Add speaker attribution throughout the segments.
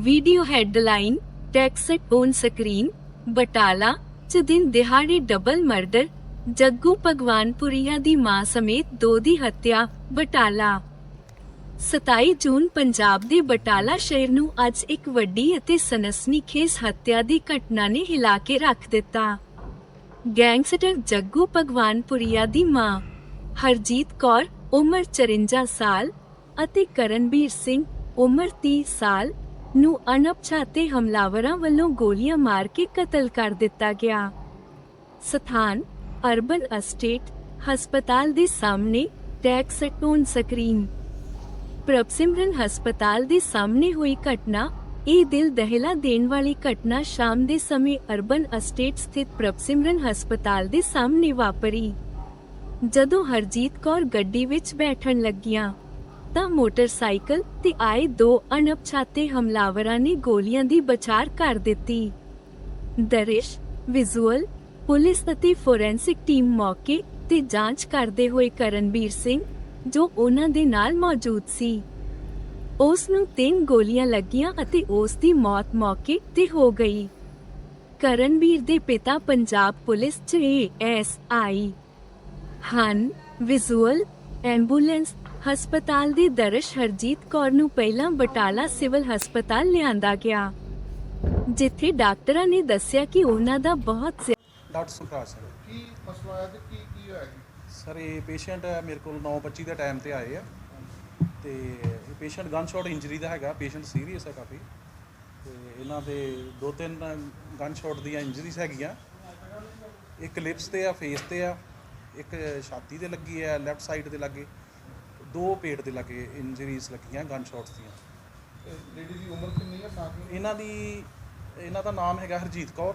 Speaker 1: Video headline text on screen Batala ਚ ਦਿਨ ਦਿਹਾੜੇ ਡਬਲ ਮਰਡਰ ਜੱਗੂ ਭਗਵਾਨਪੁਰੀਆ ਦੀ ਮਾਂ ਸਮੇਤ ਦੋ ਦੀ ਹੱਤਿਆ ਬਟਾਲਾ 27 ਜੂਨ ਪੰਜਾਬ ਦੇ ਬਟਾਲਾ ਸ਼ਹਿਰ ਨੂੰ ਅੱਜ ਇੱਕ ਵੱਡੀ ਅਤੇ ਸਨਸਨੀਖੇਜ਼ ਹੱਤਿਆ ਦੀ ਘਟਨਾ ਨੇ ਹਿਲਾ ਕੇ ਰੱਖ ਦਿੱਤਾ ਗੈਂਗਸਟਰ ਜੱਗੂ ਭਗਵਾਨਪੁਰੀਆ ਦੀ ਮਾਂ ਹਰਜੀਤ ਕੌਰ ਉਮਰ 54 ਸਾਲ ਅਤੇ ਕਰਨਬੀਰ ਸਿੰਘ ਉਮਰ 30 ਸਾਲ ਨੂੰ ਅਣਪਛਾਤੇ ਹਮਲਾਵਰਾਂ ਵੱਲੋਂ ਗੋਲੀਆਂ ਮਾਰ ਕੇ ਕਤਲ ਕਰ ਦਿੱਤਾ ਗਿਆ। ਸਥਾਨ, ਅਰਬਨ ਅਸਟੇਟ, ਹਸਪਤਾਲ ਦੇ ਸਾਹਮਣੇ ਟੈਕਸ ਸਕਰੀਨ। ਪ੍ਰਭਸਿਮਰਨ ਹਸਪਤਾਲ ਦੇ ਸਾਹਮਣੇ ਹੋਈ ਘਟਨਾ, ਇਹ ਦਿਲ ਦਹਿਲਾ ਦੇਣ ਵਾਲੀ ਘਟਨਾ ਸ਼ਾਮ ਦੇ ਸਮੇਂ ਅਰਬਨ ਅਸਟੇਟ ਸਥਿਤ ਪ੍ਰਭਸਿਮਰਨ ਹਸਪਤਾਲ ਦੇ ਸਾਹਮਣੇ ਵਾਪਰੀ। ਜਦੋਂ ਹਰਜੀਤ ਕੌਰ ਗੱਡੀ ਵਿੱਚ ਬੈਠਣ ਲੱਗੀਆਂ ਤਾਂ ਮੋਟਰਸਾਈਕਲ ਤੇ ਆਏ ਦੋ ਅਣਪਛਾਤੇ ਹਮਲਾਵਰਾਂ ਨੇ ਗੋਲੀਆਂ ਦੀ ਬਚਾਰ ਕਰ ਦਿੱਤੀ। ਦਰਿਸ਼, ਵਿਜ਼ੂਅਲ, ਪੁਲਿਸ ਅਤੇ ਫੋਰੈਂਸਿਕ ਟੀਮ ਮੌਕੇ ਤੇ ਜਾਂਚ ਕਰਦੇ ਹੋਏ ਕਰਨਵੀਰ ਸਿੰਘ, ਜੋ ਉਹਨਾਂ ਦੇ ਨਾਲ ਮੌਜੂਦ ਸੀ। ਉਸ ਨੂੰ ਤਿੰਨ ਗੋਲੀਆਂ ਲੱਗੀਆਂ ਅਤੇ ਉਸ ਦੀ ਮੌਤ ਮੌਕੇ ਤੇ ਹੋ ਗਈ। ਕਰਨਵੀਰ ਦੇ ਪਿਤਾ ਪੰਜਾਬ ਪੁਲਿਸ ਚ ਆਈ ਹਨ, ਵਿਜ਼ੂਅਲ, ਐਂਬੂਲੈਂਸ ਹਸਪਤਾਲ ਦੀ ਦਰਸ਼ ਹਰਜੀਤ ਕੌਰ ਨੂੰ ਪਹਿਲਾਂ ਬਟਾਲਾ ਸਿਵਲ ਹਸਪਤਾਲ ਲਿਆਂਦਾ ਗਿਆ ਜਿੱਥੇ ਡਾਕਟਰਾਂ ਨੇ ਦੱਸਿਆ ਕਿ ਉਹਨਾਂ ਦਾ ਬਹੁਤ ਜ਼ਿਆ-
Speaker 2: ਡਾਕਟਰ ਸੁਖਰਾਜ ਸਰ।
Speaker 3: ਕੀ ਮਸਲਾ ਹੈ ਤੇ ਕੀ ਕੀ ਹੋਇਆ ਜੀ?
Speaker 2: ਸਰ ਇਹ ਪੇਸ਼ੈਂਟ ਮੇਰੇ ਕੋਲ 9:25 ਦੇ ਟਾਈਮ ਤੇ ਆਏ ਆ। ਤੇ ਇਹ ਪੇਸ਼ੈਂਟ ਗਨ ਸ਼ਾਟ ਇੰਜਰੀ ਦਾ ਹੈਗਾ ਪੇਸ਼ੈਂਟ ਸੀਰੀਅਸ ਹੈ ਕਾਫੀ। ਤੇ ਇਹਨਾਂ ਦੇ ਦੋ ਤਿੰਨ ਗਨ ਸ਼ਾਟ ਦੀਆਂ ਇੰਜਰੀਜ਼ ਹੈਗੀਆਂ। ਇੱਕ ਲਿਪਸ ਤੇ ਆ ਫੇਸ ਤੇ ਆ। ਇੱਕ ਛਾਤੀ ਤੇ ਲੱਗੀ ਹੈ ਲੈਫਟ ਸਾਈਡ ਤੇ ਲੱਗੇ। ਦੋ ਪੇਟ ਦੇ ਲੱਗੇ ਇੰਜਰੀਜ਼ ਲੱਗੀਆਂ ਗਨ ਸ਼ਾਟਸ ਦੀਆਂ।
Speaker 3: ਲੇਡੀ ਦੀ ਉਮਰ ਕਿੰਨੀ ਹੈ ਸਾਥ
Speaker 2: ਇਹਨਾਂ ਦੀ ਇਹਨਾਂ ਦਾ ਨਾਮ ਹੈਗਾ Harjeet Kaur.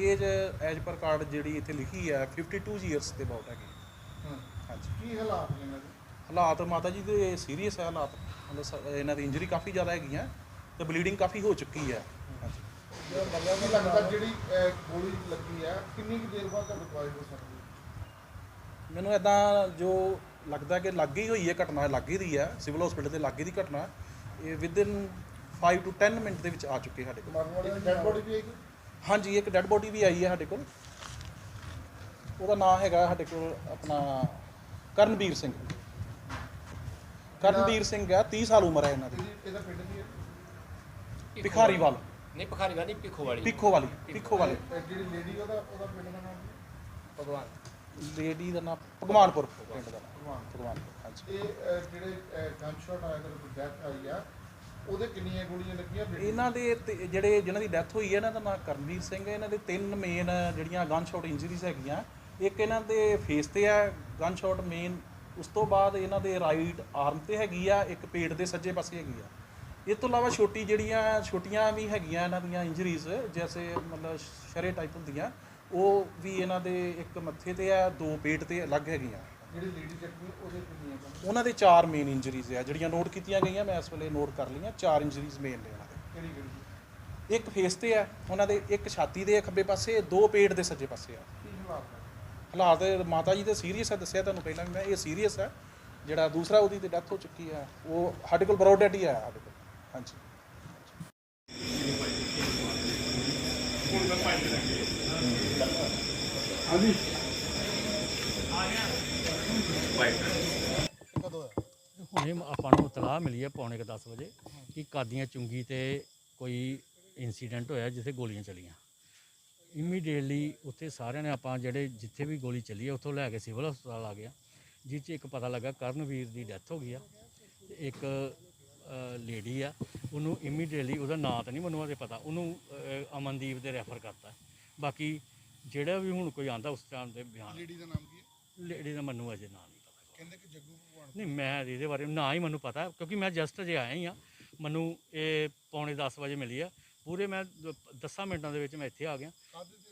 Speaker 2: Age as per card ਜਿਹੜੀ ਇੱਥੇ ਲਿਖੀ ਹੈ 52 ਇਅਰਸ ਦੇ ਅਬਾਊਟ ਹੈਗੀ।
Speaker 3: ਹਾਂ।
Speaker 2: ਹਾਂਜੀ।
Speaker 3: ਕੀ ਹਾਲਾਤ ਨੇ ਇਹਨਾਂ ਦੇ?
Speaker 2: ਹਾਲਾਤ ਮਾਤਾ ਜੀ ਦੇ ਸੀਰੀਅਸ ਹੈ ਹਾਲਾਤ। ਮਤਲਬ ਇਹਨਾਂ ਦੀ ਇੰਜਰੀ ਕਾਫੀ ਜ਼ਿਆਦਾ ਹੈਗੀਆਂ ਤੇ ਬਲੀਡਿੰਗ ਕਾਫੀ ਹੋ ਚੁੱਕੀ ਹੈ ਹਾਂਜੀ।
Speaker 3: ਕੀ ਲੱਗਦਾ ਜਿਹੜੀ ਅਹ, ਗੋਲੀ ਲੱਗੀ ਹੈ ਕਿੰਨੀ ਕੁ ਦੇਰ ਬਾਅਦ ਤੁਹਾਨੂੰ ਰਿਕਵਾਇਰ ਹੋ ਸਕਦੀ? ਹੈ
Speaker 2: ਮੈਨੂੰ ਇਦਾਂ ਜੋ ਲੱਗਦਾ ਕਿ ਲੱਗ ਹੀ ਹੋਈ ਹੈ ਘਟਨਾ ਲੱਗ ਹੀ ਰਹੀ ਹੈ ਸਿਵਲ ਹਸਪੀਟਲ ਦੇ ਲਾਗੇ ਦੀ ਘਟਨਾ। ਇਹ ਵਿਦਿਨ 5 ਟੂ 10 ਮਿੰਟ ਦੇ ਵਿੱਚ ਆ ਚੁੱਕੇ ਸਾਡੇ ਕੋਲ।
Speaker 3: ਮਰਨ ਵਾਲੇ ਦੀ ਡੈਡ ਬੋਡੀ ਵੀ ਆਏਗੀ
Speaker 2: ਹਾਂਜੀ ਇੱਕ ਡੈੱਡ ਬੋਡੀ ਵੀ ਆਈ ਹੈ ਸਾਡੇ ਕੋਲ। ਉਹਦਾ ਨਾਮ ਹੈਗਾ ਸਾਡੇ ਕੋਲ ਆਪਣਾ ਕਰਨਵੀਰ ਸਿੰਘ। ਕਰਨਵੀਰ ਸਿੰਘ ਹੈ 30 ਸਾਲ ਉਮਰ ਹੈ ਇਹਨਾਂ ਦੀ।
Speaker 3: ਇਹਦੀ ਇਹਦਾ ਪਿੰਡ ਕੀ ਹੈ?
Speaker 2: ਭਿਖਾਰੀਵਾਲ।
Speaker 4: ਨਹੀਂ ਭਖਾਰੀ ਵਾਲੀ ਪਿੱਖੋ ਵਾਲੀ
Speaker 2: ਪਿੱਖੋ ਵਾਲੀ ਪਿੱਖੋ ਵਾਲੀ
Speaker 3: ਇਹ ਜਿਹੜੀ ਲੇਡੀ ਉਹਦਾ ਉਹਦਾ ਪਿੰਡ ਦਾ ਨਾਮ ਕੀ
Speaker 4: ਭਗਵਾਨ।
Speaker 2: ਲੇਡੀ ਦਾ ਨਾਮ ਭਗਵਾਨਪੁਰ ਪਿੰਡ ਦਾ ਨਾਮ ਭਗਵਾਨਪੁਰ ਹਾਂਜੀ
Speaker 3: ਇਹ ਅਹ, ਜਿਹੜੇ ਗਨ ਸ਼ਾਟ ਆਇਆ ਤੇ ਡੈਥ ਆਈ ਆ ਉਹਦੇ ਕਿੰਨੀਆਂ ਗੋਲੀਆਂ ਲੱਗੀਆਂ?
Speaker 2: ਇਹਨਾਂ ਦੇ ਤੇ ਜਿਹੜੇ ਜਿਨ੍ਹਾਂ ਦੀ ਡੈਥ ਹੋਈ ਹੈ ਇਹਨਾਂ ਦਾ ਨਾਮ ਕਰਨਵੀਰ ਸਿੰਘ ਹੈ ਇਹਨਾਂ ਦੇ ਤਿੰਨ ਮੇਨ ਜਿਹੜੀਆਂ ਗਨ ਸ਼ਾਟ ਇੰਜਰੀਜ਼ ਹੈਗੀਆਂ ਇੱਕ ਇਹਨਾਂ ਦੇ ਫੇਸ ਤੇ ਆ ਗਨ ਸ਼ਾਟ ਮੇਨ ਉਸ ਤੋਂ ਬਾਅਦ ਇਹਨਾਂ ਦੇ ਰਾਈਟ ਆਰਮ ਤੇ ਹੈਗੀ ਆ ਇੱਕ ਪੇਟ ਦੇ ਸੱਜੇ ਪਾਸੇ ਹੈਗੀ ਆ ਇਹ ਤੋਂ ਇਲਾਵਾ ਛੋਟੀ ਜਿਹੜੀਆਂ ਛੋਟੀਆਂ ਵੀ ਹੈਗੀਆਂ ਇਹਨਾਂ ਦੀਆਂ ਇੰਜਰੀਜ਼ ਜੈਸੇ ਮਤਲਬ ਸ਼ਰੇ ਟਾਈਪ ਹੁੰਦੀਆਂ ਉਹ ਵੀ ਇਹਨਾਂ ਦੇ ਇੱਕ ਮੱਥੇ ਤੇ ਆ ਦੋ ਪੇਟ ਤੇ ਅਲੱਗ ਹੈਗੀਆਂ।
Speaker 3: ਜਿਹੜੀ ਲੇਡੀ ਜ਼ਖਮੀ ਉਹਦੇ ਕਿੰਨੀਆਂ
Speaker 2: ਉਹਨਾਂ ਦੇ ਚਾਰ ਮੇਨ ਇੰਜਰੀਜ਼ ਆ ਜਿਹੜੀਆਂ ਨੋਟ ਕੀਤੀਆਂ ਗਈਆਂ ਮੈਂ ਇਸ ਵੇਲੇ ਨੋਟ ਕਰ ਲਈਆਂ ਚਾਰ ਇੰਜਰੀਜ਼ ਮੇਨ ਨੇ ਉਹਨਾਂ ਦੇ।
Speaker 3: ਕਿਹੜੀ ਕਿਹੜੀ
Speaker 2: ਇੱਕ ਫੇਸ ਤੇ ਆ ਉਹਨਾਂ ਦੇ ਇੱਕ ਛਾਤੀ ਦੇ ਖੱਬੇ ਪਾਸੇ ਦੋ ਪੇਟ ਦੇ ਸੱਜੇ ਪਾਸੇ ਆ।
Speaker 3: ਹਾਲਾਤ ਹੈ
Speaker 2: ਮਾਤਾ ਜੀ ਦੇ ਸੀਰੀਅਸ ਆ ਦੱਸਿਆ ਤੁਹਾਨੂੰ ਪਹਿਲਾਂ ਵੀ ਮੈਂ ਇਹ ਸੀਰੀਅਸ ਹੈ ਜਿਹੜਾ ਦੂਸਰਾ ਉਹਦੀ ਤੇ ਡੈਥ ਹੋ ਚੁੱਕੀ ਆ ਉਹ ਸਾਡੇ ਕੋਲ ਬਰੋਡ ਡੈਡ ਹੀ ਆਇਆ ਸਾਡੇ ਕੋਲ। ਹਾਂਜੀ।
Speaker 5: ਹੁਣੇ ਆਪਾਂ ਨੂੰ ਇਤਲਾਹ ਮਿਲੀ ਹੈ ਪੌਣੇ ਕੁ 10 ਵਜੇ ਕਿ ਕਾਦੀਆਂ ਚੁੰਗੀ ਤੇ ਕੋਈ ਇਨਸੀਡੈਂਟ ਹੋਇਆ ਜਿੱਥੇ ਗੋਲੀਆਂ ਚੱਲੀਆਂ। ਇਮੀਡੀਏਟਲੀ ਉੱਥੇ ਸਾਰਿਆਂ ਨੇ ਆਪਾਂ ਜਿਹੜੇ ਜਿੱਥੇ ਵੀ ਗੋਲੀ ਚੱਲੀ ਹੈ, ਉੱਥੋਂ ਲੈ ਕੇ ਸਿਵਲ ਹਸਪਤਾਲ ਆ ਗਿਆ ਜਿਸ 'ਚ ਇੱਕ ਪਤਾ ਲੱਗਾ ਕਰਨਵੀਰ ਦੀ ਡੈਥ ਹੋ ਗਈ ਆ। ਇੱਕ ਲੇਡੀ ਆ ਉਹਨੂੰ ਇਮੀਡੀਏਟਲੀ ਉਹਦਾ ਨਾਂ ਤਾਂ ਨਹੀਂ ਮੈਨੂੰ ਅਜੇ ਪਤਾ ਉਹਨੂੰ ਅਮਨਦੀਪ ਦੇ ਰੈਫਰ ਕਰਤਾ। ਬਾਕੀ ਜਿਹੜਾ ਵੀ ਹੁਣ ਕੋਈ ਆਂਦਾ ਉਸ ਟਾਈਮ ਦੇ ਬਿਆਨ।
Speaker 3: ਲੇਡੀ ਦਾ ਨਾਮ ਕੀ ਹੈ?
Speaker 5: ਲੇਡੀ ਦਾ ਮੈਨੂੰ ਅਜੇ ਨਾਂ ਨਹੀਂ ਪਤਾ।
Speaker 3: ਕਹਿੰਦੇ ਕਿ ਜੱਗੂ ਭਗਵਾਨ।
Speaker 5: ਨਹੀਂ ਮੈਂ ਇਹਦੇ ਬਾਰੇ ਨਾ ਹੀ ਮੈਨੂੰ ਪਤਾ ਕਿਉਂਕਿ ਮੈਂ ਜਸਟ ਅਜੇ ਆਇਆ ਹੀ ਆ ਮੈਨੂੰ ਇਹ ਪੌਣੇ 10 ਵਜੇ ਮਿਲੀ ਆ। ਪੂਰੇ ਮੈਂ 10 ਮਿੰਟਾਂ ਦੇ ਵਿੱਚ ਮੈਂ ਇੱਥੇ ਆ ਗਿਆ।
Speaker 3: ਕਾਦੇ ਤੇ? ਸੀ ਔਰ ਕੀ ਹੋਇਆ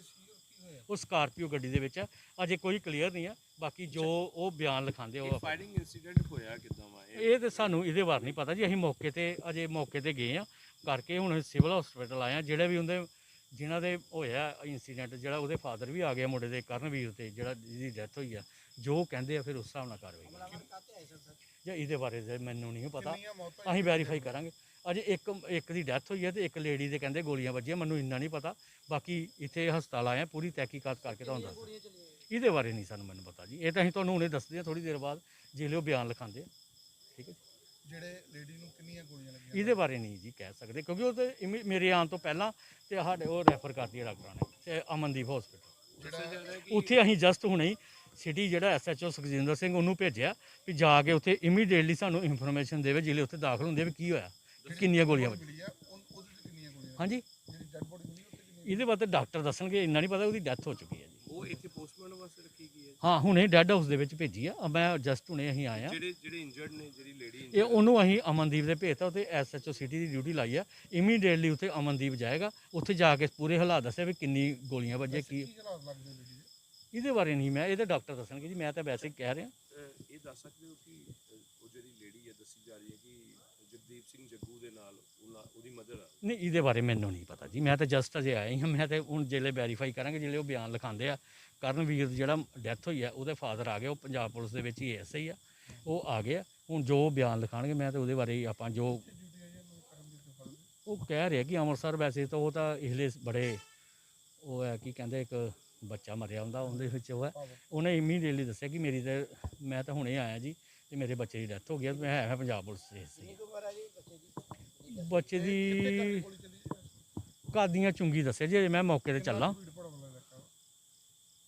Speaker 5: ਉਹ ਸਕਾਰਪੀਓ ਗੱਡੀ ਦੇ ਵਿੱਚ ਆ। ਅਜੇ ਕੋਈ ਕਲੀਅਰ ਨਹੀਂ ਆ। ਬਾਕੀ ਜੋ ਉਹ ਬਿਆਨ ਲਿਖਾਉਂਦੇ ਉਹ ਆਪਾਂ-
Speaker 6: ਫਾਇਰਿੰਗ ਇਨਸੀਡੈਂਟ ਹੋਇਆ ਕਿਦਾਂ ਵਾ? ਇਹ
Speaker 5: ਇਹ ਤੇ ਸਾਨੂੰ ਇਹਦੇ ਬਾਰੇ ਨਹੀਂ ਪਤਾ ਜੀ। ਅਸੀਂ ਮੌਕੇ ਤੇ ਅਜੇ ਮੌਕੇ ਤੇ ਗਏ ਆ। ਕਰਕੇ ਹੁਣ ਸਿਵਲ ਹਸਪੀਟਲ ਆਏ ਆ। ਜਿਹੜੇ ਵੀ ਉਹਦੇ ਜਿਨ੍ਹਾਂ ਦੇ ਹੋਇਆ ਇਨਸੀਡੈਂਟ ਜਿਹੜਾ ਉਹਦੇ ਫਾਦਰ ਵੀ ਆ ਗਿਆ ਮੁੰਡੇ ਦੇ ਕਰਨਵੀਰ ਤੇ ਜਿਹੜਾ ਜਿਹਦੀ ਡੈਥ ਹੋਈ ਆ ਜੋ ਕਹਿੰਦੇ ਆ ਫਿਰ ਉਸ ਹਿਸਾਬ ਨਾਲ ਕਾਰਵਾਈ ਕਰਾਂਗੇ ਜਾਂ ਇਹਦੇ ਬਾਰੇ ਤਾਂ ਮੈਨੂੰ ਨਹੀਂ ਪਤਾ। ਅਸੀਂ ਵੈਰੀਫਾਈ ਕਰਾਂਗੇ। ਅਜੇ ਇੱਕ ਇੱਕ ਦੀ ਡੈਥ ਹੋਈ ਹੈ ਤੇ ਇੱਕ ਲੇਡੀ ਦੇ ਕਹਿੰਦੇ ਗੋਲੀਆਂ ਵੱਜੀਆਂ ਮੈਨੂੰ ਇੰਨਾ ਨਹੀਂ ਪਤਾ। ਬਾਕੀ ਇੱਥੇ ਹਸਪਤਾਲ ਆਏ ਆ ਪੂਰੀ ਤਹਿਕੀਕਾਤ ਕਰਕੇ ਤੁਹਾਨੂੰ ਦੱਸ ਇਹਦੇ ਬਾਰੇ ਨਹੀਂ ਸਾਨੂੰ ਮੈਨੂੰ ਪਤਾ ਜੀ। ਇਹ ਤਾਂ ਅਸੀਂ ਤੁਹਾਨੂੰ ਹੁਣੇ ਦੱਸਦੇ ਹਾਂ ਥੋੜੀ ਦੇਰ ਬਾਅਦ ਜਿਹੜੇ ਉਹ ਬਿਆਨ ਲਿਖਾਉਂਦੇ ਆ। ਠੀਕ ਹੈ ਜੀ।
Speaker 3: ਜਿਹੜੇ ਲੇਡੀ ਨੂੰ ਕਿੰਨੀਆਂ ਗੋਲੀਆਂ ਲੱਗੀਆਂ
Speaker 5: ਇਹਦੇ ਬਾਰੇ ਨਹੀਂ ਜੀ ਕਹਿ ਸਕਦੇ ਕਿਉਂਕਿ ਉਹ ਤੇ ਇਮੀ- ਮੇਰੇ ਆਉਣ ਤੋਂ ਪਹਿਲਾਂ ਤੇ ਸਾਡੇ ਉਹ ਰੈਫਰ ਕਰਦੀ ਹੈ ਡਾਕਟਰਾਂ ਨੇ ਤੇ ਅਮਨਦੀਪ ਹਸਪੀਟਲ ਉੱਥੇ ਅਸੀਂ ਜਸਟ ਹੁਣੇ ਹੀ ਸਿਟੀ ਜਿਹੜਾ ਐਸਐਚਓ ਸੁਖਜਿੰਦਰ ਸਿੰਘ ਉਹਨੂੰ ਭੇਜਿਆ ਵੀ ਜਾ ਕੇ ਉੱਥੇ ਇਮੀਡੀਏਟਲੀ ਸਾਨੂੰ ਇਨਫੋਰਮੇਸ਼ਨ ਦੇਵੇ ਜਿਹੜੇ ਉੱਥੇ ਦਾਖਲ ਹੁੰਦੇ ਆ ਵੀ ਕੀ ਹੋਇਆ। ਕਿੰਨੀਆਂ ਗੋਲੀਆਂ ਵੱਜੀਆਂ? ਹਾਂਜੀ।
Speaker 3: ਉੱਤੇ
Speaker 5: ਇਹਦੇ ਬਾਰੇ ਡਾਕਟਰ ਦੱਸਣਗੇ ਇੰਨਾ ਨਹੀਂ ਪਤਾ ਉਹਦੀ ਡੈਥ ਹੋ ਚੁੱਕੀ ਹੈ ਜੀ।
Speaker 6: ਉਹ ਇੱਥੇ ਪੋਸਟਮਾਰਟਮ ਵਾਸਤੇ ਰੱਖੀ ਗਈ ਹੈ
Speaker 5: ਹਾਂ ਹੁਣੇ ਡੈੱਡ ਹਾਊਸ ਦੇ ਵਿੱਚ ਭੇਜੀ ਆ। ਮੈਂ ਜਸਟ ਹੁਣੇ ਅਸੀਂ ਆਏ ਆ।
Speaker 6: ਜਿਹੜੇ ਜਿਹੜੇ ਇੰਜਰਡ ਨੇ ਜਿਹੜੀ ਲੇਡੀ
Speaker 5: ਇਹ ਉਹਨੂੰ ਅਸੀਂ ਅਮਨਦੀਪ ਦੇ ਭੇਜਤਾ ਉੱਥੇ ਐਸਐਚਓ ਸਿਟੀ ਦੀ ਡਿਊਟੀ ਲਾਈ ਆ। ਇਮੀਡੀਏਟਲੀ ਉੱਥੇ ਅਮਨਦੀਪ ਜਾਏਗਾ। ਉੱਥੇ ਜਾ ਕੇ ਪੂਰੇ ਹਾਲਾਤ ਦੱਸਿਆ ਵੀ ਕਿੰਨੀ ਗੋਲੀਆਂ ਵੱਜੀਆਂ ਕੀ ਇਹਦੇ ਬਾਰੇ ਨਹੀਂ ਮੈਂ ਇਹਦੇ ਡਾਕਟਰ ਦੱਸਣਗੇ ਜੀ ਮੈਂ ਤਾਂ ਵੈਸੇ ਹੀ ਕਹਿ ਰਿਹਾ।
Speaker 6: ਇਹ ਦੱਸ ਸਕਦੇ ਹੋ ਕਿ ਉਹ ਜਿਹੜੀ ਲੇਡੀ ਹੈ ਦੱਸੀ ਜਾ ਰਹੀ ਹੈ ਕਿ ਜਗਦੀਪ ਸਿੰਘ ਜੱਗੂ ਦੇ ਨਾਲ ਉਹਨਾਂ ਉਹਦੀ ਮਦਰ ਆ।
Speaker 5: ਨਹੀਂ ਇਹਦੇ ਬਾਰੇ ਮੈਨੂੰ ਨਹੀਂ ਪਤਾ ਜੀ। ਮੈਂ ਤਾਂ ਜਸਟ ਅਜੇ ਆਇਆ ਹੀ ਹਾਂ। ਮੈਂ ਤਾਂ ਹੁਣ ਜਿਹੜੇ ਵੈਰੀਫਾਈ ਕਰਾਂਗੇ ਜਿਹੜੇ ਉਹ ਬਿਆਨ ਲਿਖਾਉਂਦੇ ਆ। ਕਰਨਵੀਰ ਦੀ ਜਿਹੜਾ ਡੈਥ ਹੋਈ ਆ ਉਹਦੇ ਫਾਦਰ ਆ ਗਏ। ਉਹ ਪੰਜਾਬ ਪੁਲਿਸ ਦੇ ਵਿੱਚ ਹੀ ਐਸਆਈ ਆ। ਉਹ ਆ ਗਏ ਆ। ਹੁਣ ਜੋ ਬਿਆਨ ਲਿਖਾਣਗੇ ਮੈਂ ਤਾਂ ਉਹਦੇ ਬਾਰੇ ਹੀ ਆਪਾਂ ਜੋ ਉਹ ਕਹਿ ਰਿਹਾ ਕਿ ਅੰਮ੍ਰਿਤਸਰ ਵੈਸੇ ਤਾਂ ਉਹ ਤਾਂ ਇਸਲੇ ਬੜੇ ਉਹ ਹੈ ਕੀ ਕਹਿੰਦੇ ਇੱਕ ਬੱਚਾ ਮਰਿਆ ਹੁੰਦਾ ਉਹਦੇ ਵਿੱਚ ਉਹ ਹੈ। ਉਹਨੇ ਇਮੀਡੀਏਟਲੀ ਦੱਸਿਆ ਕਿ ਮੇਰੀ ਤਾਂ ਮੈਂ ਤਾਂ ਹੁਣੇ ਆਇਆ ਜੀ ਤੇ ਮੇਰੇ ਬੱਚੇ ਦੀ ਡੈਥ ਹੋ ਗਈ ਆ, ਮੈਂ ਹੈ ਪੰਜਾਬ ਪੁਲਿਸ ਦੇ ਸੀ ਬੱਚੇ ਦੀ ਕਾਦੀਆਂ ਚੁੰਗੀ ਦੱਸਿਆ ਜੀ ਮੈਂ ਮੌਕੇ ਤੇ ਚੱਲਾਂ।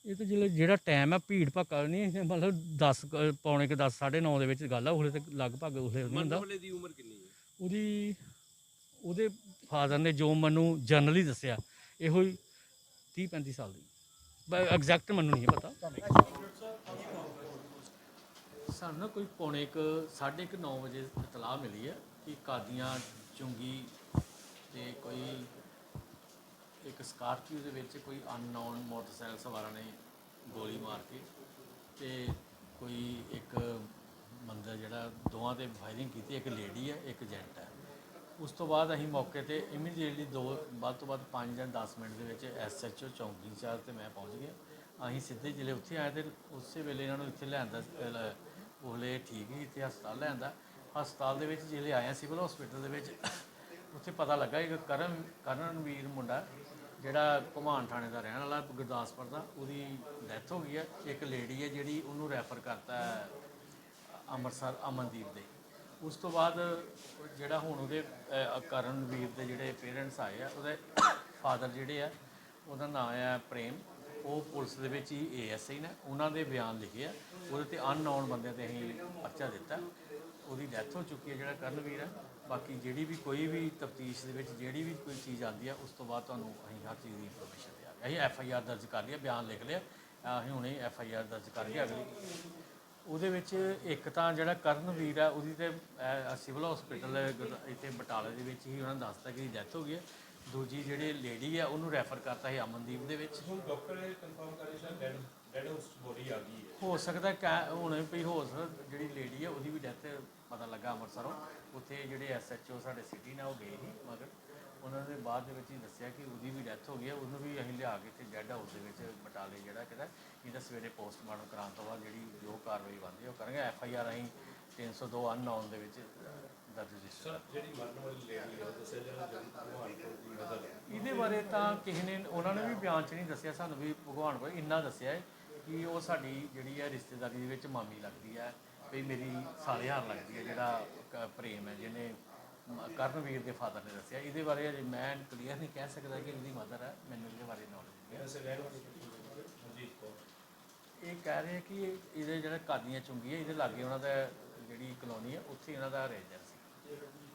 Speaker 5: ਇਹ ਤਾਂ ਜਿਹੜਾ ਜਿਹੜਾ ਟਾਈਮ ਹੈ ਭੀੜ ਭੱਕਾ ਨਹੀਂ ਮਤਲਬ 10 ਕੁ- ਪੌਣੇ ਕਿ 10 9:30 ਦੇ ਵਿੱਚ ਗੱਲ ਆ ਉਹਲੇ ਤੇ ਲਗਭਗ ਉਹਲੇ ਹੁੰਦਾ।
Speaker 6: ਵਾਲੇ ਦੀ ਉਮਰ ਕਿੰਨੀ ਹੈ?
Speaker 5: ਉਹਦੀ ਉਹਦੇ ਫਾਦਰ ਨੇ ਜੋ ਮੈਨੂੰ ਜਨਰਲੀ ਦੱਸਿਆ ਇਹੋ ਹੀ 30 35 ਸਾਲ ਦੀ। ਐਗਜ਼ੈਕਟ ਮੈਨੂੰ ਨਹੀਂ ਪਤਾ। ਸਾਨੂੰ ਨਾ ਕੋਈ ਪੌਣੇ ਇੱਕ 9:30 ਵਜੇ ਇਤਲਾਹ ਮਿਲੀ ਹੈ ਕਿ ਕਾਦੀਆਂ ਚੁੰਗੀ ਤੇ ਕੋਈ ਇੱਕ ਸਕਾਰਪੀਓ ਦੇ ਵਿੱਚ ਕੋਈ ਅਨਨੋਨ ਮੋਟਰਸਾਈਕਲ ਸਵਾਰਾਂ ਨੇ ਗੋਲੀ ਮਾਰ ਕੇ ਤੇ ਕੋਈ ਇੱਕ ਬੰਦਾ ਜਿਹੜਾ ਦੋਵਾਂ ਤੇ ਫਾਇਰਿੰਗ ਕੀਤੀ, ਇੱਕ ਲੇਡੀ ਹੈ ਇੱਕ ਜੈਂਟ ਹੈ ਉਸ ਤੋਂ ਬਾਅਦ ਅਸੀਂ ਮੌਕੇ ਤੇ ਇਮੀਡੀਏਟਲੀ ਦੋ, ਵੱਧ ਤੋਂ ਵੱਧ 5 ਜਾਂ 10 ਮਿੰਟ ਦੇ ਵਿੱਚ ਐਸਐਚਓ ਚੌਂਕੀ ਇੰਚਾਰਜ ਤੇ ਮੈਂ ਪਹੁੰਚ ਗਿਆ। ਅਸੀਂ ਸਿੱਧੇ ਜ਼ਿਲ੍ਹੇ ਉੱਥੇ ਆਏ ਤੇ ਉਸੇ ਵੇਲੇ ਇਹਨਾਂ ਨੂੰ ਇੱਥੇ ਲਿਆਂਦਾ ਉਹਲੇ ਠੀਕ ਹੀ ਇੱਥੇ ਹਸਪਤਾਲ ਲਿਆਂਦਾ। ਹਸਪਤਾਲ ਦੇ ਵਿੱਚ ਜਿਹੜੇ ਆਇਆ ਸਿਵਲ ਹਸਪੀਟਲ ਦੇ ਵਿੱਚ, ਉੱਥੇ ਪਤਾ ਲੱਗਾ ਇੱਕ ਕਰਨ, ਕਰਨਵੀਰ ਮੁੰਡਾ, ਜਿਹੜਾ ਘੁਮਾਣ ਥਾਣੇ ਦਾ ਰਹਿਣ ਵਾਲਾ ਗੁਰਦਾਸਪੁਰ ਦਾ, ਉਹਦੀ ਡੈਥ ਹੋ ਗਈ ਹੈ ਇੱਕ ਲੇਡੀ ਹੈ ਜਿਹੜੀ ਉਹਨੂੰ ਰੈਫਰ ਕਰਤਾ ਅੰਮ੍ਰਿਤਸਰ ਅਮਨਦੀਪ ਦੇ। ਉਸ ਤੋਂ ਬਾਅਦ ਜਿਹੜਾ ਹੁਣ ਉਹਦੇ ਕਰਨਵੀਰ ਦੇ ਜਿਹੜੇ ਪੇਰੈਂਟਸ ਆਏ ਆ, ਉਹਦੇ ਫਾਦਰ ਜਿਹੜੇ ਆ, ਉਹਦਾ ਨਾਮ ਹੈ ਪ੍ਰੇਮ। ਉਹ ਪੁਲਿਸ ਦੇ ਵਿੱਚ ਹੀ ਏਐਸਆਈ ਨੇ ਉਹਨਾਂ ਦੇ ਬਿਆਨ ਲਿਖੇ ਆ। ਉਹਦੇ ਤੇ ਅਨਨੋਨ ਬੰਦਿਆਂ ਤੇ ਅਸੀਂ ਪਰਚਾ ਦਿੱਤਾ। ਉਹਦੀ ਡੈਥ ਹੋ ਚੁੱਕੀ ਹੈ ਜਿਹੜਾ ਕਰਨਵੀਰ ਹੈ ਬਾਕੀ ਜਿਹੜੀ ਵੀ ਕੋਈ ਵੀ ਤਫਤੀਸ਼ ਦੇ ਵਿੱਚ ਜਿਹੜੀ ਵੀ ਕੋਈ ਚੀਜ਼ ਆਉਂਦੀ ਹੈ ਉਸ ਤੋਂ ਬਾਅਦ ਤੁਹਾਨੂੰ ਅਸੀਂ ਹਰ ਚੀਜ਼ ਦੀ ਇਨਫੋਰਮੇਸ਼ਨ ਦਿਆਂਗੇ। ਅਸੀਂ ਐਫ ਆਈ ਆਰ ਦਰਜ ਕਰ ਲਿਆ ਬਿਆਨ ਲਿਖ ਲਿਆ। ਅਸੀਂ ਹੁਣੇ ਐਫ ਆਈ ਆਰ ਦਰਜ ਕਰ ਲਿਆ ਅਗਲੀ। ਉਹਦੇ ਵਿੱਚ ਇੱਕ ਤਾਂ ਜਿਹੜਾ ਕਰਨਵੀਰ ਹੈ ਉਹਦੀ ਤੇ ਅਹ, ਸਿਵਲ ਹਸਪੀਟਲ ਇੱਥੇ ਬਟਾਲੇ ਦੇ ਵਿੱਚ ਹੀ ਉਹਨਾਂ ਨੇ ਦੱਸਤਾ ਕਿ ਡੈਥ ਹੋ ਗਈ ਹੈ ਦੂਜੀ ਜਿਹੜੀ ਲੇਡੀ ਹੈ ਉਹਨੂੰ ਰੈਫਰ ਕਰਤਾ ਸੀ ਅਮਨਦੀਪ ਦੇ ਵਿੱਚ।
Speaker 6: ਹੁਣ ਡਾਕਟਰ ਨੇ ਕਨਫਰਮ ਕਰਿਆ ਸ਼ਾਇਦ ਡੈਡ ਡੈਡ ਹਾਊਸ ਬੋਡੀ ਆ ਗਈ ਹੈ।
Speaker 5: ਹੋ ਸਕਦਾ ਕਿ ਹੁਣ ਵੀ ਹੋ ਸਕਦਾ ਜਿਹੜੀ ਲੇਡੀ ਹੈ ਉਹਦੀ ਵੀ ਡੈਥ ਪਤਾ ਲੱਗਾ ਅੰਮ੍ਰਿਤਸਰੋਂ। ਉੱਥੇ ਜਿਹੜੇ ਐਸਐਚਓ ਸਾਡੇ ਸਿਟੀ ਨਾਲ ਉਹ ਗਏ ਸੀ ਮਗਰ ਉਹਨਾਂ ਨੇ ਬਾਅਦ ਦੇ ਵਿੱਚ ਹੀ ਦੱਸਿਆ ਕਿ ਉਹਦੀ ਵੀ ਡੈਥ ਹੋ ਗਈ ਹੈ ਉਹਨੂੰ ਵੀ ਅਸੀਂ ਲਿਆ ਕੇ ਇੱਥੇ ਡੈੱਡ ਹਾਊਸ ਦੇ ਵਿੱਚ ਬਟਾਲੇ ਜਿਹੜਾ ਕਿਹਦਾ ਇਹਦਾ ਸਵੇਰੇ ਪੋਸਟਮਾਰਟਮ ਕਰਾਉਣ ਤੋਂ ਬਾਅਦ ਜਿਹੜੀ ਜੋ ਕਾਰਵਾਈ ਬਣਦੀ ਹੈ ਉਹ ਕਰਾਂਗੇ। ਐਫ ਆਈ ਆਰ ਅਸੀਂ 302 ਅਨਨੋਨ ਦੇ ਵਿੱਚ ਦਰਜ ਰਜਿਸਟਰ
Speaker 6: ਜਿਹੜੀ ਮਰਨ ਵਾਲੀ ਲੇਡੀ ਹੈ ਉਹ ਦੱਸਿਆ ਜਾ ਰਿਹਾ ਜਿਹੜੀ ਭਗਵਾਨਪੁਰ ਦੀ ਮਦਰ ਹੈ
Speaker 5: ਇਹਦੇ ਬਾਰੇ ਤਾਂ ਕਿਸੇ ਨੇ ਉਹਨਾਂ ਨੇ ਵੀ ਬਿਆਨ 'ਚ ਨਹੀਂ ਦੱਸਿਆ ਸਾਨੂੰ ਵੀ ਭਗਵਾਨ ਕੋਲ ਇੰਨਾ ਦੱਸਿਆ ਹੈ ਕਿ ਉਹ ਸਾਡੀ ਜਿਹੜੀ ਹੈ ਰਿਸ਼ਤੇਦਾਰੀ ਦੇ ਵਿੱਚ ਮਾਮੀ ਲੱਗਦੀ ਹੈ ਵੀ ਮੇਰੀ ਸਾਲਿਹਾਰ ਲੱਗਦੀ ਹੈ ਜਿਹੜਾ ਕ- ਪ੍ਰੇਮ ਹੈ ਜਿਹਨੇ ਮ- ਕਰਨਵੀਰ ਦੇ ਫਾਦਰ ਨੇ ਦੱਸਿਆ। ਇਹਦੇ ਬਾਰੇ ਅਜੇ ਮੈਂ ਕਲੀਅਰ ਨਹੀਂ ਕਹਿ ਸਕਦਾ ਕਿ ਇਹਦੀ ਮਦਰ ਹੈ ਮੈਨੂੰ ਇਹਦੇ ਬਾਰੇ ਨੌਲੇਜ ਨਹੀਂ ਹੈ।
Speaker 6: ਵੈਸੇ ਰਹਿਣ ਵਾਲੀ
Speaker 5: ਇਹ ਕਹਿ ਰਹੇ ਕਿ ਇਹ- ਇਹਦੇ ਜਿਹੜਾ ਕਾਦੀਆਂ ਚੁੰਗੀ ਹੈ ਇਹਦੇ ਲਾਗੇ ਉਹਨਾਂ ਦਾ ਜਿਹੜੀ ਕਲੋਨੀ ਹੈ ਉੱਥੇ ਇਹਨਾਂ ਦਾ ਰੈਜ਼ੀਡੈਂਸ ਸੀ